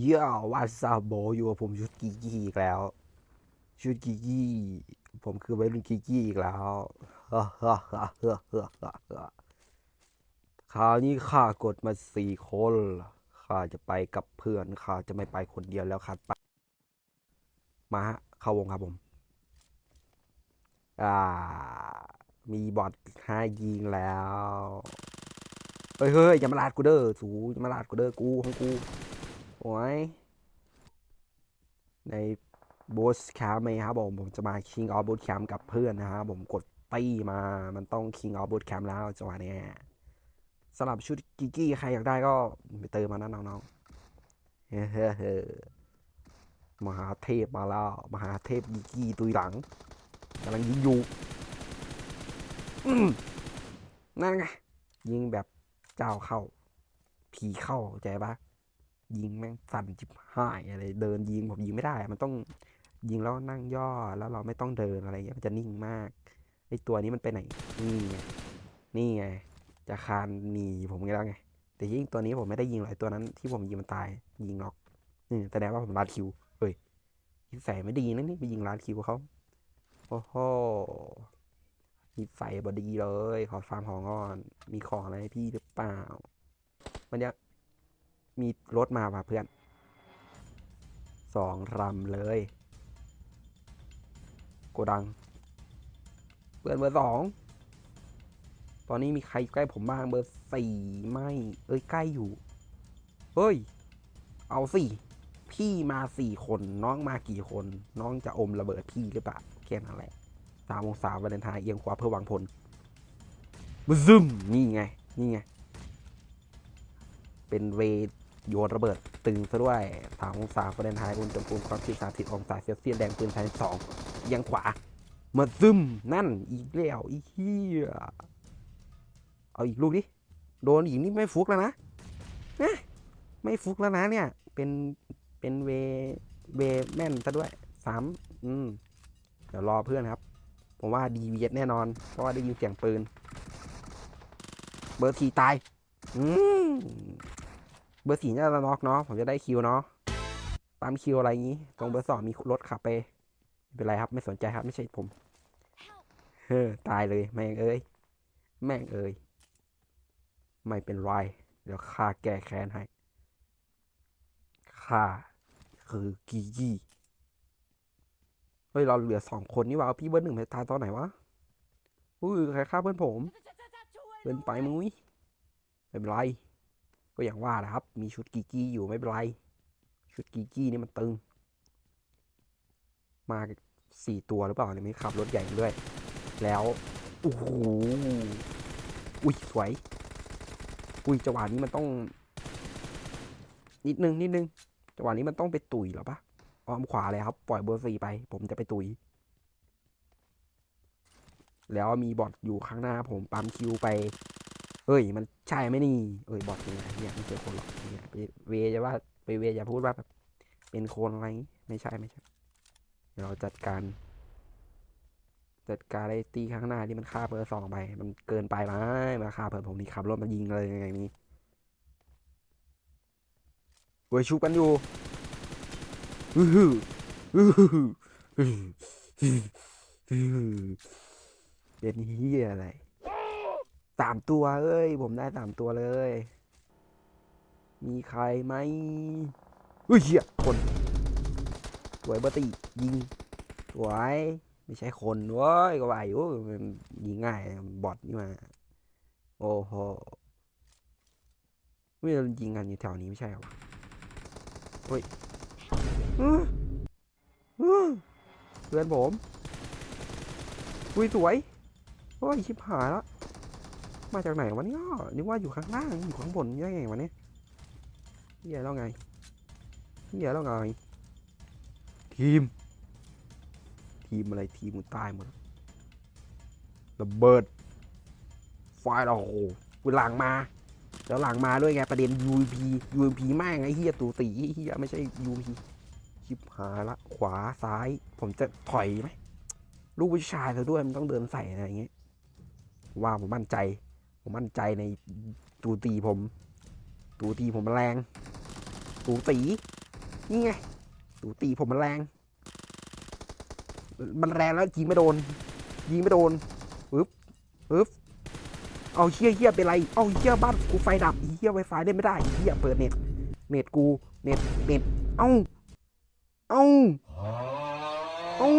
เย่าวาซาโบอยู่กับผมชุดกีกี้อีกแล้ว ชุดกีกี้ ผมคือวัยรุ่นกีกี้อีกแล้วฮ่าฮ่าฮ่าฮ่าฮ่าฮ่าฮ่าคราวนี้ข้ากดมาสี่คนข้าจะไปกับเพื่อนข้าจะไม่ไปคนเดียวแล้วครับไปมาฮะเข้าวงครับผม อ่า มีบอทให้ยิงแล้ว เฮ้ยเฮ้ยอย่ามาลาดกูเด้อสูอย่ามาลาดกูเด้อกูของกู โอ้ยในบูสแคมป์ไหมครับผม ผมจะมา King of Boot Camp กับเพื่อนนะครับผมกดตี้มา มันต้อง King of Boot Camp แล้วจังหวะนี้สำหรับชุดกิกกี้ใครอยากได้ก็ไปเติมมานะน้องๆเฮ้เฮ้เฮ้มหาเทพมาแล้ว มหาเทพกิกกี้ตุยหลังกำลังยิงอยู่นั่นไงยิงแบบเจ้าเข้า ผีเข้าใจปะ ยิงแม่งสั่นจิบหายอะไรเดินยิงผมยิงไม่ได้ มันต้องยิงแล้วนั่งย่อแล้วเราไม่ต้องเดินอะไรเงี้ยมันจะนิ่งมากไอตัวนี้มันไปไหนนี่ไงนี่ไงจะคานหนีผมไงแล้วไงแต่ยิ่งตัวนี้ผมไม่ได้ยิงหรอกไอตัวนั้น ที่ผมยิงมันตาย ยิงน็อกนี่แสดงว่าผมลาดคิวเฮ้ยนิสัยไม่ดีนะนี่ไปยิงลาดคิวเขาโอ้โหนิสัยบดีเลย ขอฟาร์มของก่อน มีของอะไรให้พี่หรือเปล่า มันจะ มีรถมาว่ะเพื่อนสองลำเลยโกดัง เพื่อนเบอร์สองตอนนี้มีใครใกล้ผมบ้างเบอร์สี่ไม่ เอ้ยใกล้อยู่ เฮ้ย เอาสิพี่มาสี่คนน้องมากี่คน น้องจะอมระเบิดพี่หรือเปล่าแค่นั้นแหละสามองศาวันเลนไทน์เอียงขวาเพื่อวางพลบึซึมนี่ไง นี่ไง เป็นเว โยนระเบิดตึงซะด้วยสามองศาฟาเรนไฮต์อุณหภูมิความถี่สามสิบองศาเซลเซียสแดงปืนไทยสองยังขวา มาซึมนั่นอีกแล้วอีเหี้ยเอาอีกลูกดิโดนอีกนี่ไม่ฟุกแล้วนะนะไม่ฟุกแล้วนะเนี่ย เป็นเป็นเวเวแม่นซะด้วยสามอืมเดี๋ยวรอเพื่อนครับ ผมว่าดีเวียดแน่นอน เพราะว่าได้ยินเสียงปืน เบอร์ทีตาย อืม เบอร์สี่น่าจะน็อกเนาะผมจะได้คิวเนาะตามคิวอะไรงี้ ตรงเบอร์สองมีรถขับไปไม่เป็นไรครับ ไม่สนใจครับ ไม่ใช่ผมเฮ้อตายเลย แม่งเอ้ย แม่งเอ้ย ไม่เป็นไร เดี๋ยวข้าแก้แค้นให้ข้าคือกีกี้เฮ้ยเราเหลือสองคนนี่ว่าพี่เบอร์หนึ่งไปตายตอนไหนวะอุ้ยใครฆ่าเพื่อนผมเกินไปมุ้ยไม่เป็นไร ก็อย่างว่านะครับ มีชุดกีกี้อยู่ไม่เป็นไร ชุดกีกี้นี่มันตึง มาสี่ตัวหรือเปล่าเนี่ยมีขับรถใหญ่ด้วย แล้วโอ้โหอุ้ยสวย อุ้ยจังหวะนี้มันต้อง นิดนึงนิดนึงจังหวะนี้มันต้องไปตุยหรอปะอ้อมขวาเลยครับ ปล่อยเบอร์สี่ไป ผมจะไปตุย แล้วมีบอทอยู่ข้างหน้าผมปั๊มคิวไป เฮ้ย มันใช่ไหมนี่เอ้ยบอทยังไงเนี่ยไม่ใช่คนหรอกเนี่ยไปเวจะว่าไปเวอย่าพูดว่าแบบเป็นคนอะไรไม่ใช่ไม่ใช่เดี๋ยวเราจัดการ จัดการไอ้ตีข้างหน้าที่มันฆ่าเบอร์สองไป มันเกินไปไหมมาฆ่าเพื่อนผมนี่ขับรถมายิงเลยอย่างนี้เว้ยชุบกันอยู่อื้อหืออื้อหืออื้อหืออื้อหือเป็นเฮียอะไร สามตัวเอ้ย ผมได้สามตัวเลย มีใครไหมเฮ้ยเหี้ยคนสวยเบอร์ตียิงสวยไม่ใช่คนเว้ยก็ว่าอยู่มันยิงง่ายบอทนี่มาโอ้โหไม่เรายิงกันอยู่แถวนี้ไม่ใช่หรอเฮ้ยเพื่อนผมอุ้ยสวยโอ้ยชิบหายละ มาจากไหนวะเนี่ยนึกว่าอยู่ข้างล่าง อยู่ข้างบนยังไงวะเนี่ยเฮียแล้วไงเฮียแล้วไง ทีม ทีมอะไรทีมมึงตายหมดระเบิด ไฟเราโอ้โหกูหลังมา แล้วหลังมาด้วยไงประเด็น UMP UMP แม่งไอ้เฮียตูตีเฮียไม่ใช่ UMP ชิบหาละ ขวาซ้าย ผมจะถอยไหมลูกผู้ชายเธอด้วยมันต้องเดินใส่อะไรอย่างเงี้ยว่าผมมั่นใจ ผมมั่นใจในตูตีผม ตูตีผมแรง ตูตีนี่ไงดูตีผมมันแรง มันแรงแล้วยิงไม่โดน ยิงไม่โดนปึ๊บปึ๊บเอาเฮี้ยเฮี้ยเป็นไร เอาเฮี้ยบ้านกูไฟดับเฮี้ยไวไฟได้ไม่ได้เฮี้ยเปิดเน็ต เน็ตกูเน็ตเน็ตเอ้าเอ้าเอ้า